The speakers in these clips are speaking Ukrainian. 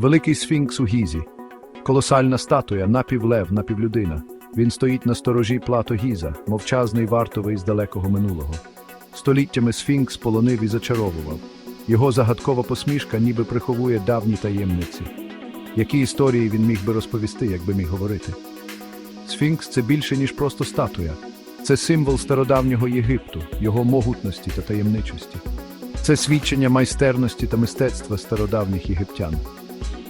Великий сфінкс у Гізі. Колосальна статуя, напівлев, напівлюдина. Він стоїть на сторожі плато Гіза, мовчазний вартовий з далекого минулого. Століттями сфінкс полонив і зачаровував. Його загадкова посмішка ніби приховує давні таємниці. Які історії він міг би розповісти, якби міг говорити? Сфінкс це більше, ніж просто статуя. Це символ стародавнього Єгипту, його могутності та таємничості. Це свідчення майстерності та мистецтва стародавніх єгиптян.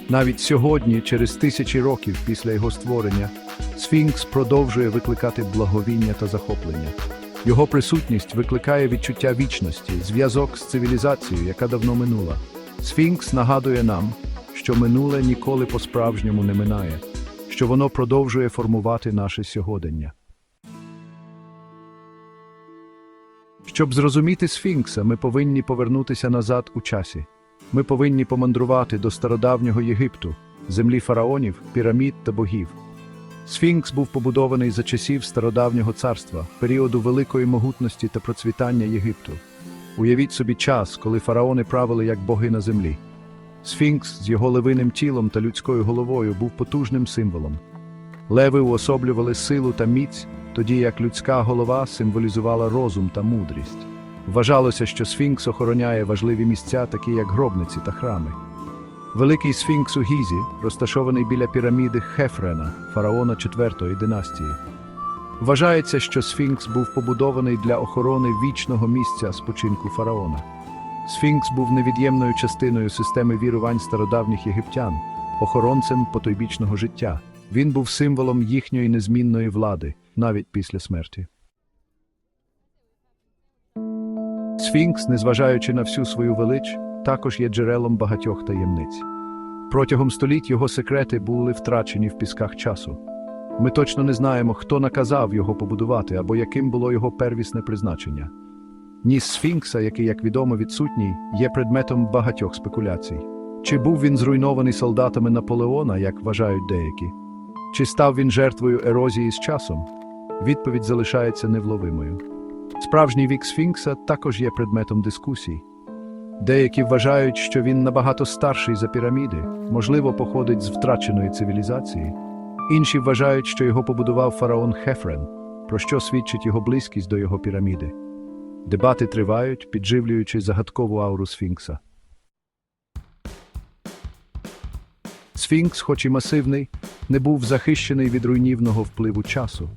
Навіть сьогодні, через тисячі років після його створення, Сфінкс продовжує викликати благовіння та захоплення. Його присутність викликає відчуття вічності, зв'язок з цивілізацією, яка давно минула. Сфінкс нагадує нам, що минуле ніколи по-справжньому не минає, що воно продовжує формувати наше сьогодення. Щоб зрозуміти Сфінкса, ми повинні повернутися назад у часі. Ми повинні помандрувати до стародавнього Єгипту, землі фараонів, пірамід та богів. Сфінкс був побудований за часів стародавнього царства, періоду великої могутності та процвітання Єгипту. Уявіть собі час, коли фараони правили як боги на землі. Сфінкс з його левиним тілом та людською головою був потужним символом. Леви уособлювали силу та міць, тоді як людська голова символізувала розум та мудрість. Вважалося, що Сфінкс охороняє важливі місця, такі як гробниці та храми. Великий Сфінкс у Гізі розташований біля піраміди Хефрена, фараона IV династії. Вважається, що Сфінкс був побудований для охорони вічного місця спочинку фараона. Сфінкс був невід'ємною частиною системи вірувань стародавніх єгиптян, охоронцем потойбічного життя. Він був символом їхньої незмінної влади, навіть після смерті. Сфінкс, незважаючи на всю свою велич, також є джерелом багатьох таємниць. Протягом століть його секрети були втрачені в пісках часу. Ми точно не знаємо, хто наказав його побудувати або яким було його первісне призначення. Ніс Сфінкса, який, як відомо, відсутній, є предметом багатьох спекуляцій. Чи був він зруйнований солдатами Наполеона, як вважають деякі? Чи став він жертвою ерозії з часом? Відповідь залишається невловимою. Справжній вік Сфінкса також є предметом дискусій. Деякі вважають, що він набагато старший за піраміди, можливо, походить з втраченої цивілізації. Інші вважають, що його побудував фараон Хефрен, про що свідчить його близькість до його піраміди. Дебати тривають, підживлюючи загадкову ауру Сфінкса. Сфінкс, хоч і масивний, не був захищений від руйнівного впливу часу.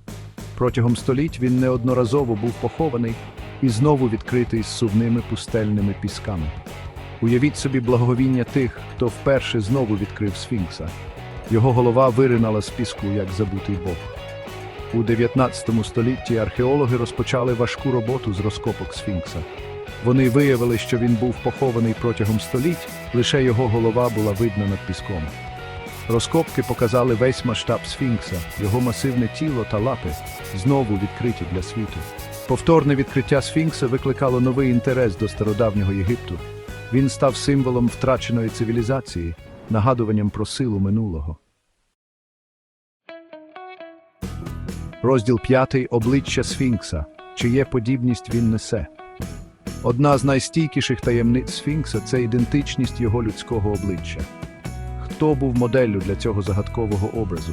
Протягом століть він неодноразово був похований і знову відкритий з сувними пустельними пісками. Уявіть собі благовіння тих, хто вперше знову відкрив Сфінкса. Його голова виринала з піску, як забутий Бог. У 19 столітті археологи розпочали важку роботу з розкопок Сфінкса. Вони виявили, що він був похований протягом століть, лише його голова була видна над піском. Розкопки показали весь масштаб Сфінкса, його масивне тіло та лапи знову відкриті для світу. Повторне відкриття Сфінкса викликало новий інтерес до стародавнього Єгипту. Він став символом втраченої цивілізації, нагадуванням про силу минулого. Розділ 5. Обличчя Сфінкса. Чиє подібність він несе. Одна з найстійкіших таємниць Сфінкса це ідентичність його людського обличчя. Хто був моделлю для цього загадкового образу?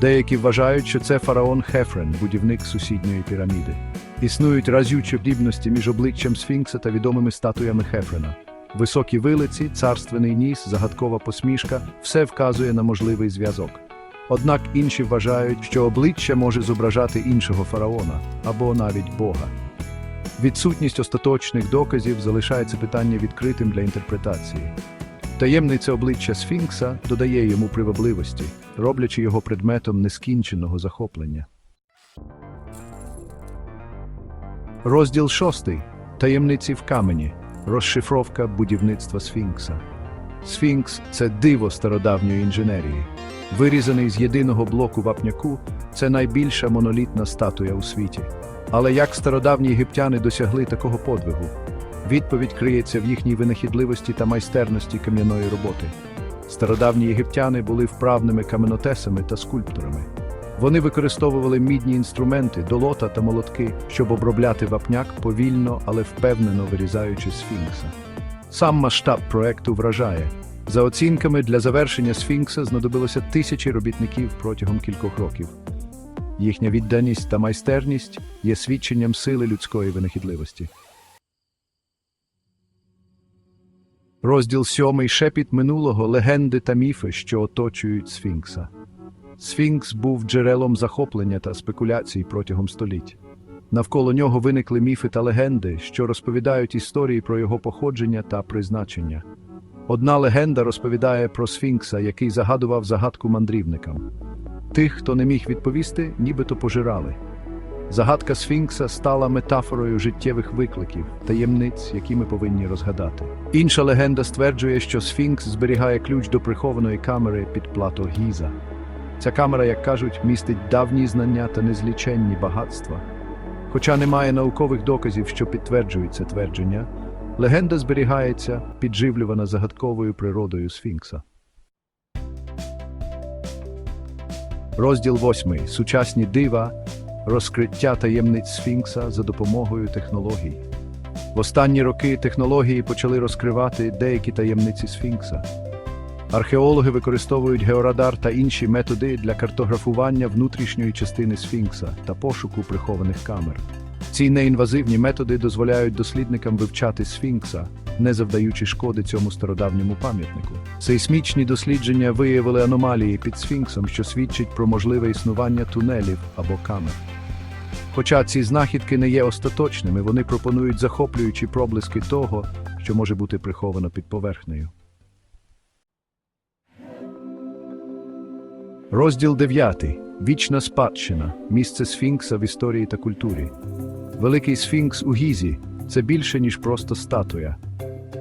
Деякі вважають, що це фараон Хефрен, будівник сусідньої піраміди. Існують разючі подібності між обличчям Сфінкса та відомими статуями Хефрена. Високі вилиці, царственний ніс, загадкова посмішка все вказує на можливий зв'язок. Однак інші вважають, що обличчя може зображати іншого фараона або навіть Бога. Відсутність остаточних доказів залишається питання відкритим для інтерпретації. Таємниця обличчя Сфінкса додає йому привабливості, роблячи його предметом нескінченого захоплення. Розділ 6. Таємниці в камені. Розшифровка будівництва Сфінкса. Сфінкс це диво стародавньої інженерії. Вирізаний з єдиного блоку вапняку, це найбільша монолітна статуя у світі. Але як стародавні єгиптяни досягли такого подвигу? Відповідь криється в їхній винахідливості та майстерності кам'яної роботи. Стародавні єгиптяни були вправними каменотесами та скульпторами. Вони використовували мідні інструменти, долота та молотки, щоб обробляти вапняк повільно, але впевнено вирізаючи сфінкса. Сам масштаб проекту вражає. За оцінками, для завершення сфінкса знадобилося тисячі робітників протягом кількох років. Їхня відданість та майстерність є свідченням сили людської винахідливості. Розділ сьомий шепіт минулого легенди та міфи, що оточують Сфінкса. Сфінкс був джерелом захоплення та спекуляцій протягом століть. Навколо нього виникли міфи та легенди, що розповідають історії про його походження та призначення. Одна легенда розповідає про Сфінкса, який загадував загадку мандрівникам. Тих, хто не міг відповісти, нібито пожирали. Загадка Сфінкса стала метафорою життєвих викликів, таємниць, які ми повинні розгадати. Інша легенда стверджує, що Сфінкс зберігає ключ до прихованої камери під плато Гіза. Ця камера, як кажуть, містить давні знання та незліченні багатства. Хоча немає наукових доказів, що підтверджують це твердження, легенда зберігається, підживлювана загадковою природою Сфінкса. Розділ 8. Сучасні дива. Розкриття таємниць Сфінкса за допомогою технологій. В останні роки технології почали розкривати деякі таємниці Сфінкса. Археологи використовують георадар та інші методи для картографування внутрішньої частини Сфінкса та пошуку прихованих камер. Ці неінвазивні методи дозволяють дослідникам вивчати Сфінкса, не завдаючи шкоди цьому стародавньому пам'ятнику. Сейсмічні дослідження виявили аномалії під Сфінксом, що свідчить про можливе існування тунелів або камер. Хоча ці знахідки не є остаточними, вони пропонують захоплюючі проблиски того, що може бути приховано під поверхнею. Розділ 9. Вічна спадщина. Місце Сфінкса в історії та культурі. Великий Сфінкс у Гізі це більше, ніж просто статуя.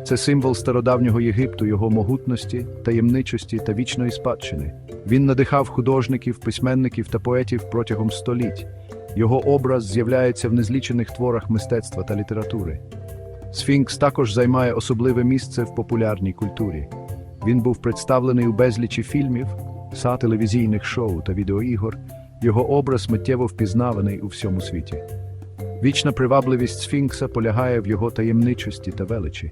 Це символ стародавнього Єгипту, його могутності, таємничості та вічної спадщини. Він надихав художників, письменників та поетів протягом століть. Його образ з'являється в незлічених творах мистецтва та літератури. Сфінкс також займає особливе місце в популярній культурі. Він був представлений у безлічі фільмів, са телевізійних шоу та відеоігор. Його образ миттєво впізнаваний у всьому світі. Вічна привабливість Сфінкса полягає в його таємничості та величі.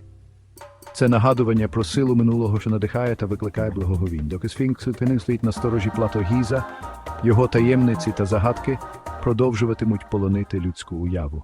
Це нагадування про силу минулого, що надихає та викликає благоговінь. Доки Сфінкс стоїть на сторожі плато Гіза, його таємниці та загадки продовжуватимуть полонити людську уяву.